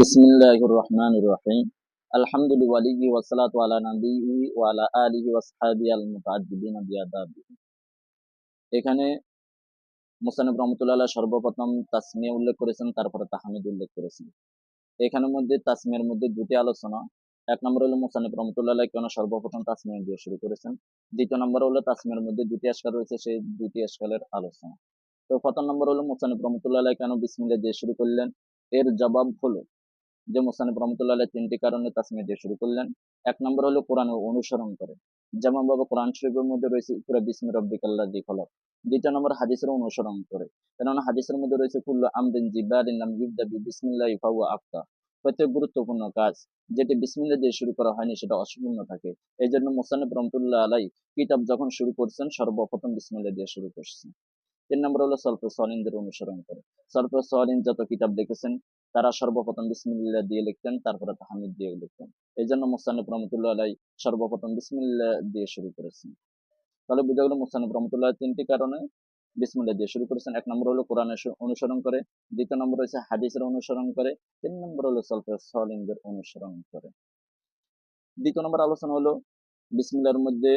বিসমিল্লাহির রহমানির রহিম আলহামদুলিল্লাহি এখানে মুসানিফ রহমতুল্লাহ সর্বপ্রথম তাসমিয়া উল্লেখ করেছেন, তারপরে তাহমিদ উল্লেখ করেছেন। এখানের মধ্যে তাসমিয়ার মধ্যে দুটি আলোচনা। এক নম্বর হলো মুসানিফ রহমতুল্লাহ কেন সর্বপ্রথম তাসমিয়া দিয়ে শুরু করেছেন। দ্বিতীয় নম্বর হলো তাসমিয়ার মধ্যে দুটি আশকাল রয়েছে, সেই দুটি আশকালের আলোচনা। তো প্রথম নম্বর হলো মুসানিফ রহমতুল্লাহ কেন বিসমিল্লাহ দিয়ে শুরু করলেন? এর জবাব হলো যে মুসানিফ রহমতুল্লাহ তিনটি কারণে তাসমিয়া দিয়ে শুরু করলেন। এক নম্বর হলো কোরআন অনুসরণ করে। যেমন ভাবে কোরআন শরীফের মধ্যে রয়েছে, ইকরা বিসমি রব্বিকাল্লাহ দি খলক দ্বিতীয় নম্বর, হাদিসের অনুসরণ করে। কেননা হাদিসের মধ্যে রয়েছে, কুল্লু আমদিন জিবারিন নাম ইউদা বি বিসমিল্লাহি ফাহুয়া আফতা প্রত্যেক গুরুত্বপূর্ণ কাজ, যেটি বিসমিল্লাহ দিয়ে শুরু করা হয়নি, সেটা অসম্পূর্ণ থাকে। এই জন্য মুসানিফ রহমতুল্লাহ আলাই কিতাব যখন শুরু করছেন, সর্বপ্রথম বিসমিল্লাহ দিয়ে শুরু করছেন। তিন নম্বর হলো সল্প সলিনদের অনুসরণ করে। সল্প সলিন যত কিতাব লিখেছেন তারা সর্বপ্রথম বিসমিল্লাহ দিয়ে লিখতেন, তারপরে তাহামিদ দিয়ে লিখতেন। এই জন্য মুসানিফ রহমতুল্লাহ আলাই সর্বপ্রথম বিসমিল্লাহ দিয়ে শুরু করেছেন। তাহলে বুঝা গেল মুসানিফ রহমতুল্লাহ তিনটি কারণে বিসমিল্লাহ দিয়ে শুরু করেছেন। এক নম্বর হলো কোরআনের অনুসরণ করে। দ্বিতীয় নম্বর হচ্ছে হাদিসের অনুসরণ করে। তিন নম্বর হলো সলফে সলিনদের অনুসরণ করে। দ্বিতীয় নম্বর আলোচনা হলো বিসমিল্লার মধ্যে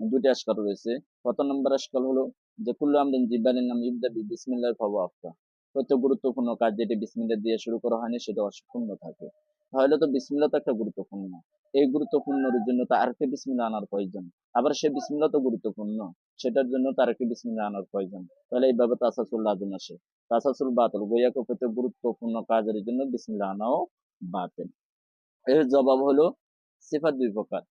দুটি আশকাল রয়েছে। প্রথম নম্বর আশকাল হলো যে কুল্লু আমদিন জিব্বালির নাম ইবদা বি বিসমিল্লাহ ফাবু আফতা প্রত্যেক গুরুত্বপূর্ণ কাজ যেটি বিসমিল্লাহ দিয়ে শুরু করা হয়নি, সেটা অসম্পূর্ণ থাকে। তাহলে তো বিসমিল্লাহ তো একটা গুরুত্বপূর্ণ। এই গুরুত্বপূর্ণের জন্য তো আরেকটি বিসমিল্লাহ আনার প্রয়োজন। আবার সে বিসমিল্লাহ তো গুরুত্বপূর্ণ, সেটার জন্য তার একটি বিসমিল্লাহ আনার প্রয়োজন। তাহলে এইভাবে তাসাসুল লাজুন আসে। তাসাসুল বাতিল গোয়াকে প্রত্যেক গুরুত্বপূর্ণ কাজের জন্য বিসমিল্লাহ আনাও বাতিল। এর জবাব হলো সিফাত দুই প্রকার।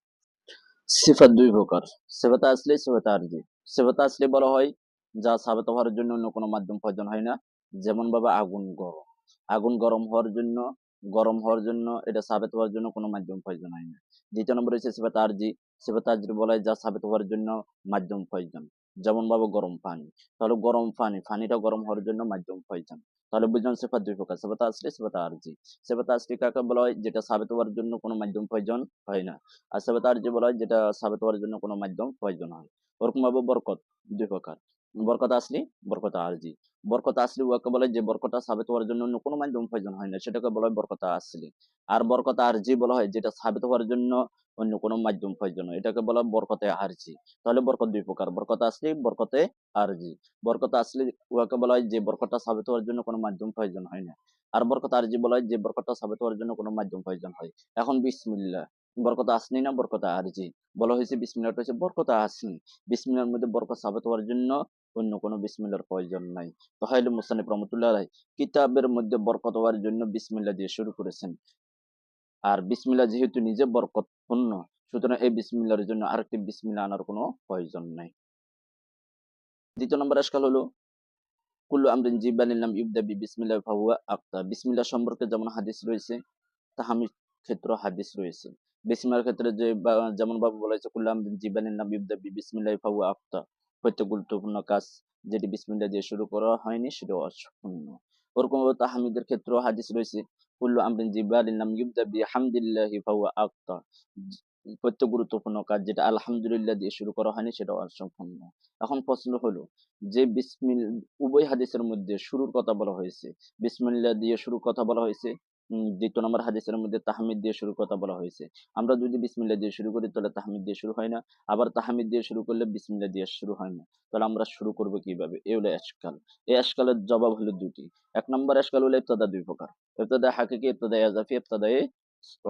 সিফাত দুই প্রকার। সেবাতা আসলে সেবাতা আরজি। সেবাতা আসলে বলা হয়, যা সাবেত হওয়ার জন্য অন্য কোনো মাধ্যম প্রয়োজন হয় না। যেমন ভাবে আগুন গরম। আগুন গরম হওয়ার জন্য, গরম হওয়ার জন্য এটা সাবেত হওয়ার জন্য কোনো মাধ্যম প্রয়োজন হয় না। দ্বিতীয় নম্বর হচ্ছে সেবাতা আরজি। সেবাতা আরজি বলা যা সাবেত হওয়ার জন্য মাধ্যম প্রয়োজন। যেমন ভাবে গরম পানি। তাহলে গরম পানি, পানিটা গরম হওয়ার জন্য মাধ্যম প্রয়োজন। তাহলে বুঝলাম সেফাত দুই প্রকার সেবাতা আসলে সেবাতা আরজি। সেবাতা আসলে কাকে বলা হয়? যেটা সাবেত হওয়ার জন্য কোনো মাধ্যম প্রয়োজন হয় না। আর সাবেত আরজি বলা হয় যেটা সাবেত হওয়ার জন্য কোনো মাধ্যম প্রয়োজন হয় ওরকম ভাবে বরকত দুই প্রকার। বরকত আসলি, বরকত আরজি বরকত আসলি উহাকে বলে যে, বরকতা সাবেত হওয়ার জন্য অন্য কোনো মাধ্যম প্রয়োজন হয় না, সেটাকে বলা হয় বরকতা আসলি। আর বরকত আরজি বলা হয়, যেটা সাবিত হওয়ার জন্য অন্য কোনো মাধ্যম প্রয়োজন হয়, এটাকে বলা হয় বরকতে আরজি। তাহলে বরকত দুই প্রকার, বরকত আসলি, বরকতে আরজি। বরকত আসলি উহাকে বলা হয় যে বরকতটা সাবেত হওয়ার জন্য কোনো মাধ্যম প্রয়োজন হয় না। আর বরকত আরজি বলা হয় যে বরকতটা সাবেত হওয়ার জন্য কোনো মাধ্যম প্রয়োজন হয়। এখন বিসমিল্লাহ বরকত আসনি না বরকত আরজি? বলা হয়েছে বিসমিল্লাহটা হচ্ছে বরকত আসনি বিসমিল্লার মধ্যে বরকত সাবেত হওয়ার জন্য অন্য কোনো বিসমিল্লার প্রয়োজন নাই। তাহলে মুসানিফ রহমতুল্লাহ আলাই কিতাবের মধ্যে বরকত হওয়ার জন্য বিসমিল্লাহ দিয়ে শুরু করেছেন। আর বিসমিল্লাহ যেহেতু নিজে বরকতপূর্ণ, সুতরাং এই বিসমিল্লার জন্য আরেকটি বিসমিল্লাহ আনার কোনো প্রয়োজন নাই। দ্বিতীয় নম্বর আজকাল হলো, কুল্লু আমরিন জিবানিল নাম ইবদা বি বিসমিল্লাহ ফাহুয়া আক্তা। বিসমিল্লাহ সম্পর্কে যেমন হাদিস রয়েছে, তাহামির ক্ষেত্র হাদিস রয়েছে। বিসমিল্লার ক্ষেত্রে যে যেমন ভাবে বলা হয়েছে কুল্লু আমরিন জিবানিল নাম ইবদা বি বিসমিল্লাহ ফাহুয়া আক্তা। প্রত্যেক গুরুত্বপূর্ণ কাজ যেটি বিসমিল্লাহ দিয়ে শুরু করা হয়নি সেটা অসম্পূর্ণ। ওরকম তাহামিদের ক্ষেত্রেও হাদিস রয়েছে, কুল্লু আমরিন জিবানিল নাম ইবদা বি হামদিল্লাহি ফাহুয়া আক্তা প্রত্যেক গুরুত্বপূর্ণ কাজ যেটা আলহামদুলিল্লাহ দিয়ে শুরু করা হয়নি সেটা অসম্পূর্ণ। এখন প্রশ্ন হলো, যে বিসমিল, উভয় হাদিসের মধ্যে শুরুর কথা বলা হয়েছে, বিসমিল্লাহ দিয়ে শুরুর কথা বলা হয়েছে দ্বিতীয় নম্বর হাদিসের মধ্যে তাহমিদ দিয়ে শুরু কথা বলা হয়েছে। আমরা যদি বিসমিল্লা দিয়ে শুরু করি, তাহলে তাহমিদ দিয়ে শুরু হয় না। আবার তাহমিদ দিয়ে শুরু করলে বিসমিল্লা দিয়ে শুরু হয় না। তাহলে আমরা শুরু করব কীভাবে? এ হলো এসকাল এই এসকালের জবাব হলো দুটি। এক নম্বর এসকাল হলো ইফতাদা দুই প্রকার। ইফতাদা হাকিকি ইফতাদা ইয়াজাফি ইফতাদা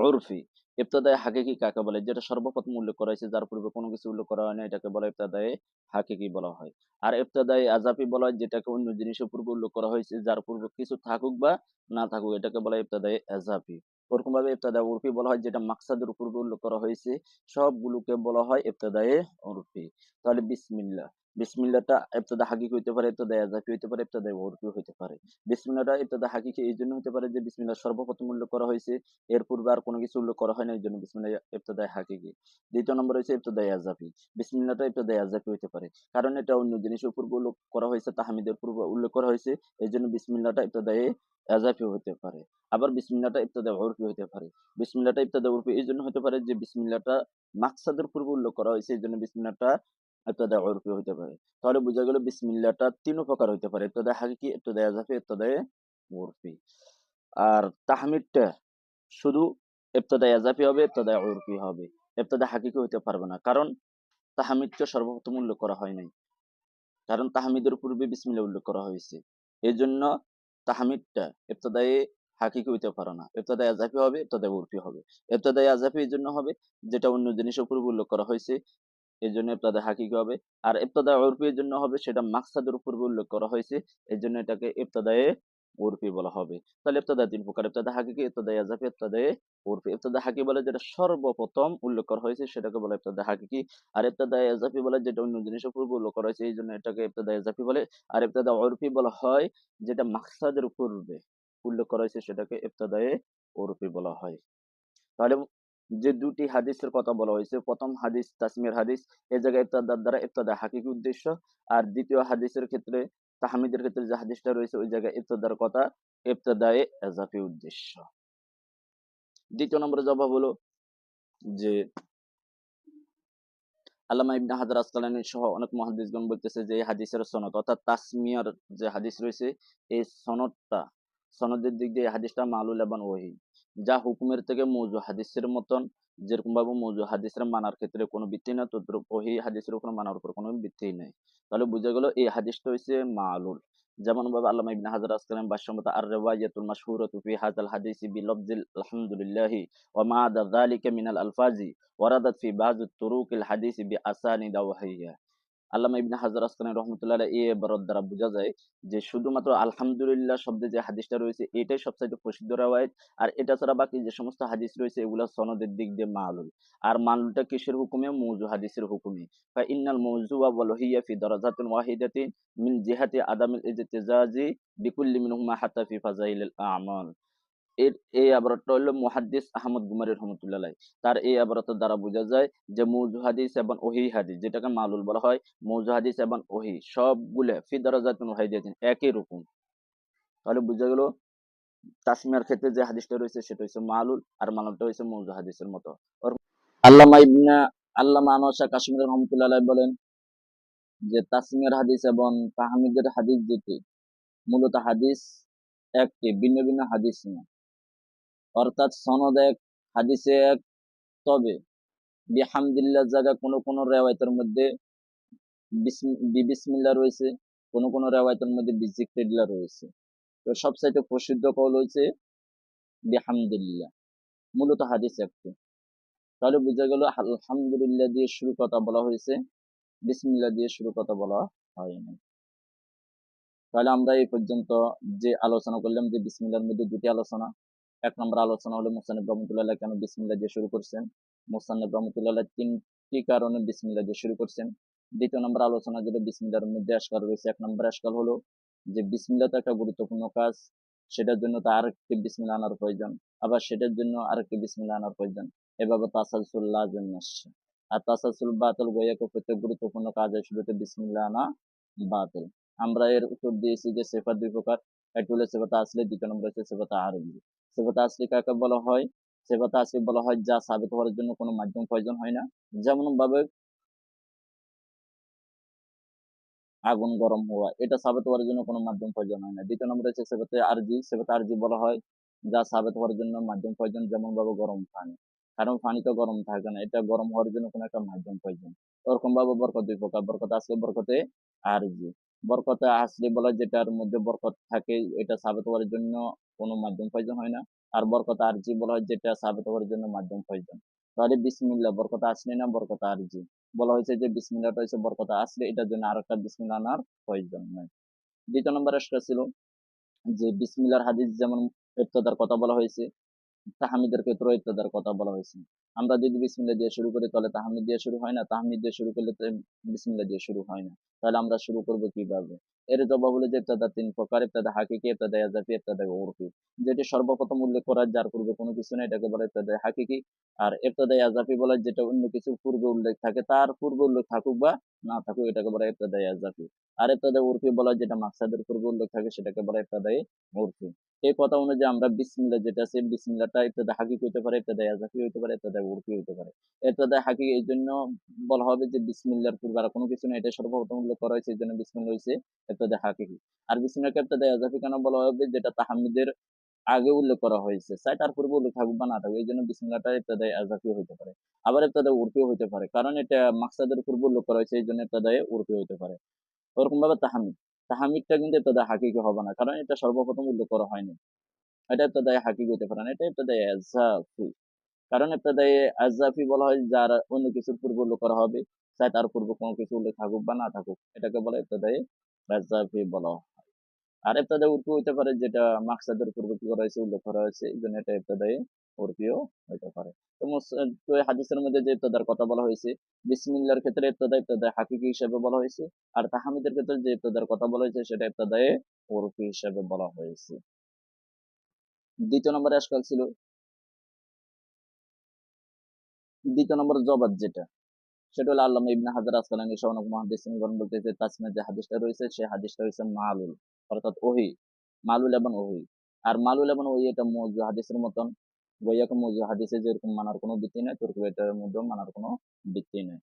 উরফি। ইবতাদায়ে হাকিকি কাকে বলে? যেটা সর্বপ্রথম উল্লেখ করা হয়েছে, যার পূর্বে কোনো কিছু উল্লেখ করা হয় না এটাকে বলা ইবতাদায়ে হাকিকি বলা হয়। আর ইবতাদায়ে আজাফি বলা হয়, যেটাকে অন্য জিনিসের পূর্বে উল্লেখ করা হয়েছে, যার পূর্বে কিছু থাকুক বা না থাকুক, এটাকে বলা হয় ইবতাদায়ে আজাফি ওরকম ভাবে ইবতাদায়ে উরফি বলা হয়, যেটা মাকসাদের পূর্বে উল্লেখ করা হয়েছে, সবগুলোকে বলা হয় ইবতাদায়ে উরফি। তাহলে বিসমিল্লাহ। বিসমিল্লাহটা ইবতাদা হইতে পারে, ইবতাদা হইতে পারে, ইবতাদা হইতে পারে। বিসমিল্লাহটা ইবতাদা হাকিকি এই জন্য পারে যে সর্বপ্রথম উল্লেখ করা হয়েছে, এর পূর্বে আর কোনো কিছু উল্লেখ করা হয় না, এই জন্য বিসমিল্লাহ ইবতাদায় হাকিকি। দ্বিতীয় নম্বর হচ্ছে ইবতাদায় আজাফি বিসমিল্লাহটা ইবতাদায় আজাফি হতে পারে। কারণ এটা অন্য জিনিসের পূর্বে উল্লেখ করা হয়েছে, তাহামিদের পূর্বে উল্লেখ করা হয়েছে, এই জন্য বিসমিল্লাহটা ইবতাদায় আজাফি হতে পারে। আবার বিসমিল্লাহটা ইবতাদায় উরফি হতে পারে। বিসমিল্লাহটা ইবতাদায় উরফি এই জন্য হতে পারে যে, বিসমিল্লাহটা মাকসাদের পূর্বে উল্লেখ করা হয়েছে, এই জন্য বিসমিল্লাহটা হতে পারে। তাহলে বোঝা গেল বিসমিল্লাহটা তিন প্রকার হতে পারে আর তাহমিদটা শুধু হবে হবে। হতে পারবে না, কারণ তাহমিদকে সর্বপ্রথম উল্লেখ করা হয় নাই। কারণ তাহমিদের পূর্বে বিসমিল্লাহ উল্লেখ করা হয়েছে। এই জন্য তাহমিদটা ইবতদায়ে হাকিকি হইতে পারে না। ইবতদা আজাফি হবে ইবতদা উরফি হবে। ইবতদা আজাফি এই জন্য হবে, যেটা অন্য জিনিসের পূর্বে উল্লেখ করা হয়েছে এই জন্য ইবতদা হাকিকি হবে। আর ইবতদা উরফি এর জন্য হবে, সেটা মাকসাদের পূর্বে উল্লেখ করা হয়েছে। এই জন্য এটাকে ইবতদায়ে উরফি বলা হবে। তাহলে ইবতদা তিন প্রকার, ইবতদা হাকিকি ইবতদা ইয়াজাফি ইবতদায়ে উরফি। ইবতদা হাকি বলে যেটা সর্বপ্রথম উল্লেখ করা হয়েছে, সেটাকে বলে ইবতদা হাকিকি। আর ইবতদা ইয়াজাফি বলে যেটা অন্য জিনিসের পূর্বে উল্লেখ করা হয়েছে এই জন্য এটাকে ইবতদা ইয়াজাফি বলে। আর ইবতদা উরফি বলা হয় যেটা মাকসাদের পূর্বে উল্লেখ করা হয়েছে, সেটাকে ইবতদায়ে উরফি বলা হয়। তাহলে যে দুটি হাদিসের কথা বলা হয়েছে, প্রথম হাদিস তাসমির হাদিস এই জায়গায় ইবতাদার দ্বারা ইবতাদা হাকিকি উদ্দেশ্য, আর দ্বিতীয় হাদিসের ক্ষেত্রে, তাহমিদের ক্ষেত্রে যে হাদিসটা রয়েছে, ওই জায়গায় ইবতাদার কথা, ইবতাদায়ে এজাফি উদ্দেশ্য। দ্বিতীয় নম্বরে জবাব হলো যে, আল্লামা ইবনে হাজার আসকালানি সহ অনেক মহাদিসগণ বলতেছে যে, এই হাদিসের সনদ, অর্থাৎ তাসমিয়ার যে হাদিস রয়েছে, এই সনদটা, সনদের দিক দিয়ে হাদিসটা মালুল এবং ওহি। যা হুকুমের থেকে মৌজু হাদিসের মতন যেরকম ভাবে মৌজু হাদিসের মানার ক্ষেত্রে কোনো ভিত্তি না তদ্রুপ ওহি হাদিসের উপর মানার উপর কোনো ভিত্তি নেই। তাহলে বুঝা গেল এই হাদিসটা হচ্ছে মালুল। যেমন ভাবে আল্লামা ইবনে হাজার আসকালাম বাসমত আর রিওয়ায়াতুল মাশহুরাতু ফি হাযাল হাদিসি বিলফজিল আলহামদুলিল্লাহি ওয়া মা যালিকা মিনাল আলফাজি ওয়ারাদাত ফি বাযু তুরুকিল হাদিস বি আসানিদা ওয়াহিয়া। আল্লামা ইবনে হাজার আসকানি রহমতুল্লাহ এই ইবারত দ্বারা বোঝা যায় যে শুধুমাত্র আলহামদুলিল্লাহ শব্দে যে হাদিসটা রয়েছে, এটাই সবচাইতে প্রসিদ্ধ রাওয়ায়াত। আর এটা ছাড়া বাকি যে সমস্ত হাদিস রয়েছে, এগুলো সনদের দিক দিয়ে মালুল আর মালুলটা কিসের হুকুমে? মৌজু হাদিসের হুকুমে। ফা ইন্নাল মৌজুয়া ওয়াল হিয়া ফি দারাজাতিন ওয়াহিদাতিন মিন জিহাতি আদামিল ইজতিজাজি বিকুল্লি মিনহুমা হাত্তা ফি ফাজাইলিল আমাল। এর এই আবারতটা হলো মুহাদ্দিস আহমদ গুমারি রহমতুল্লাহ। তার এই আবারতের দ্বারা বোঝা যায় যে মৌজু হাদিস এবং ওহি হাদিস, যেটাকে মালুল বলা হয় মৌজু হাদিস এবং ওহি সবগুলো ফি দারাজাতুন ওয়াহিদাতিন একই রকম। তাহলে বোঝা গেল তাসমিয়ার ক্ষেত্রে যে হাদিসটা রয়েছে, সেটা হচ্ছে মালুল আর মালুলটা হচ্ছে মৌজু হাদিসের মতো আল্লামা ইবনে, আল্লামা শাহ কাশ্মীর রহমতুল্লাহ বলেন যে তাসমিয়ার হাদিস এবং তাহমিদের হাদিস যেটি মূলত হাদিস একটি, ভিন্ন ভিন্ন হাদিস না অর্থাৎ সনদ এক, হাদিসে এক, তবে বিহামদিল্লাহ জায়গা কোনো কোনো রেওয়ায়তের মধ্যে বিসমি- বি- বিসমিল্লাহ রয়েছে, কোনো কোনো রেওয়ায়তের মধ্যে বিজিক্রিল্লাহ রয়েছে। তো সবচাইতে প্রসিদ্ধ কল হয়েছে বিহামদুলিল্লাহ, মূলত হাদিস একটি। তাহলে বোঝা গেল আলহামদুলিল্লাহ দিয়ে শুরু কথা বলা হয়েছে বিসমিল্লাহ দিয়ে শুরু কথা বলা হয়নি তাহলে আমরা এই পর্যন্ত যে আলোচনা করলাম যে বিসমিল্লার মধ্যে দুটি আলোচনা এক নম্বর আলোচনা হলো মুসানিব রহমতুল্লাহ কেন বিসমিল্লাহ দিয়ে শুরু করছেন? মুসানিব রহমতুল্লাহ তিনটি কারণে বিসমিল্লাহ দিয়ে শুরু করছেন? দ্বিতীয় নম্বর আলোচনা যেটা বিসমিল্লার মধ্যে আশকাল রয়েছে, এক নম্বর আশকাল হলো যে বিসমিল্লাহ তো একটা গুরুত্বপূর্ণ কাজ, সেটার জন্য তো আরেকটি বিসমিল্লাহ আনার প্রয়োজন, আবার সেটার জন্য আরেকটি বিসমিল্লাহ আনার প্রয়োজন এভাবে তাসালসুল লাজেম আসছে আর তাসালসুল বাতিল গোয়াকে প্রত্যেক গুরুত্বপূর্ণ কাজের শুরুতে বিসমিল্লাহ আনা বাতিল। আমরা এর উত্তর দিয়েছি যে সেফাত দুই প্রকার একটি হলো সেফাতা আসলে, দ্বিতীয় নম্বর হচ্ছে সেফাতা আরবি কাকে বলা হয়? বলা হয় যা সাবিত হওয়ার জন্য কোনো মাধ্যম প্রয়োজন হয় না। যেমন ভাবে আগুন গরম হওয়া, এটা সাবিত হওয়ার জন্য কোনো মাধ্যম প্রয়োজন হয় না। দ্বিতীয় নম্বর হচ্ছে সেফাতে আরজি সেফাতে আরজি বলা হয় যা সাবিত হওয়ার জন্য মাধ্যম প্রয়োজন যেমন ভাবে গরম পানি। কারণ পানি তো গরম থাকে না, এটা গরম হওয়ার জন্য কোনো একটা মাধ্যম প্রয়োজন। ওরকম ভাবে বরকত দুই প্রকার, বরকত আসলে বরকতে আরজি। বরকতে আসলে বলা যেটার মধ্যে বরকত থাকে, এটা সাবিত হওয়ার জন্য কোনো মাধ্যম প্রয়োজন হয় না। আর বরকত আরজি বলা হয় যেটা সাবিত হওয়ার জন্য মাধ্যম প্রয়োজন। তাহলে বিসমিল্লাহ, বরকত আসলে না বরকত আরজি? বলা হয়েছে যে বিসমিল্লাহটা হয়েছে বরকত আসলে, এটার জন্য আরেকটা বিসমিল্লাহ আনার প্রয়োজন নাই। দ্বিতীয় নম্বর আসটা ছিল যে বিসমিল্লাহর হাদিস যেমন ইফতাদার কথা বলা হয়েছে তাহমিদের ক্ষেত্রে ইফতাদার কথা বলা হয়েছে। আমরা যদি বিসমিল্লাহ দিয়ে শুরু করি, তাহলে তাহমিদ দিয়ে শুরু হয় না। তাহমিদ দিয়ে শুরু করলে তো বিসমিল্লাহ দিয়ে শুরু হয় না। তাহলে আমরা শুরু করব কীভাবে? এর জবাব হলো যে ইফতাদা তিন প্রকার ইফতাদা হাকিকি ইফতাদা ইয়াজাফি ইফতাদা উরফি। যেটি সর্বপ্রথম উল্লেখ করার, যার পূর্বে কোনো কিছু নেই, এটাকে বলে ইফতাদা হাকিকি। আর ইফতাদা ইয়াজাফি বলে যেটা অন্য কিছুর পূর্বে উল্লেখ থাকে, তার পূর্বে উল্লেখ থাকুক বা না থাকুক, এটাকে বলে ইফতাদা ইয়াজাফি। আর ইফতাদা উরফি বলা যেটা মাকসাদের পূর্বে উল্লেখ থাকে, সেটাকে বলে ইফতাদাই উরফি। এই কথা অনুযায়ী আমরা বিসমিল্লাহ যেটা আছে, বিসমিল্লাহটা ইফতাদা হাকি হইতে পারে ইফতাদা ইয়াজাফি হইতে পারে ইফতাদা উরফি হইতে পারে। ইফতাদা হাকিক এই জন্য বলা হবে যে বিসমিল্লাহর পূর্বে আর কোনো কিছু নেই, এটা সর্বপ্রথম উল্লেখ করা হয়েছে, এই জন্য বিসমিল্লাহ হয়েছে ইফতাদা হাকিকি আর বিসমিল্লাহকে ইফতাদা ইয়াজাফি কেন বলা হবে, যেটা তাহামিদের আগে উল্লেখ করা হয়েছে। চাই তার পূর্বে উল্লেখ থাকুক বা না থাকুক, এই জন্য বিসমিল্লাহটা ইবতাদায়ে আজাফিও হইতে পারে। আবার ইবতাদায়ে উরফিও হইতে পারে, কারণ এটা মাকসাদের পূর্বে উল্লেখ করা হয়েছে, এই জন্য ইবতাদায়ে উরফি হইতে পারে। ওরকম ভাবে তাহামিদ। তাহামিদটা কিন্তু তাদের হাকিকে হবে না। কারণ এটা সর্বপ্রথম উল্লেখ করা হয়নি। এটা ইবতাদায়ে হাকি হতে পারে না। এটা ইবতাদায়ে আজাফি কারণ ইবতাদায়ে আজাফি বলা হয় যার অন্য কিছুর পূর্ব উল্লেখ করা হবে, চাই তার পূর্ব কোনো কিছু উল্লেখ থাকুক বা না থাকুক, এটাকে বলে ইবতাদায়ে আজাফি বলা হয়। আর ইবতাদায়ে উরফি হইতে পারে যেটা মাকসাদের পূর্বে কি করা হয়েছে, উল্লেখ করা হয়েছে, এই জন্য এটা ইবতাদায়ে উরফিও হইতে পারে। তো হাদিসের মধ্যে যে ইবতাদার কথা বলা হয়েছে, বিসমিল্লার ক্ষেত্রে ইবতাদা ইবতাদায়ে হাকিকি হিসাবে বলা হয়েছে, আর তাহামিদের ক্ষেত্রে যে ইবতাদার কথা বলা হয়েছে, সেটা ইবতাদায়ে উরফি হিসাবে বলা হয়েছে। দ্বিতীয় নম্বরে আজকাল ছিল, দ্বিতীয় নম্বর জবাব যেটা, সেটা হলো আল্লামা ইবনে হাজার আসকালানি সনক মহাদিসিন গণ বলতেছে তাসমে যে হাদিসটা রয়েছে সেই হাদিসটা হয়েছে মালুল। অর্থাৎ ওহি, মালুল এবং ওহি। আর মালুল এবং ওহি এটা মৌজু হাদিসের মতন। বইয়াকে মৌজু হাদিসে যেরকম মানার কোনো ভিত্তি নেই তোর এটার মধ্যেও মানার কোনো ভিত্তি নেই।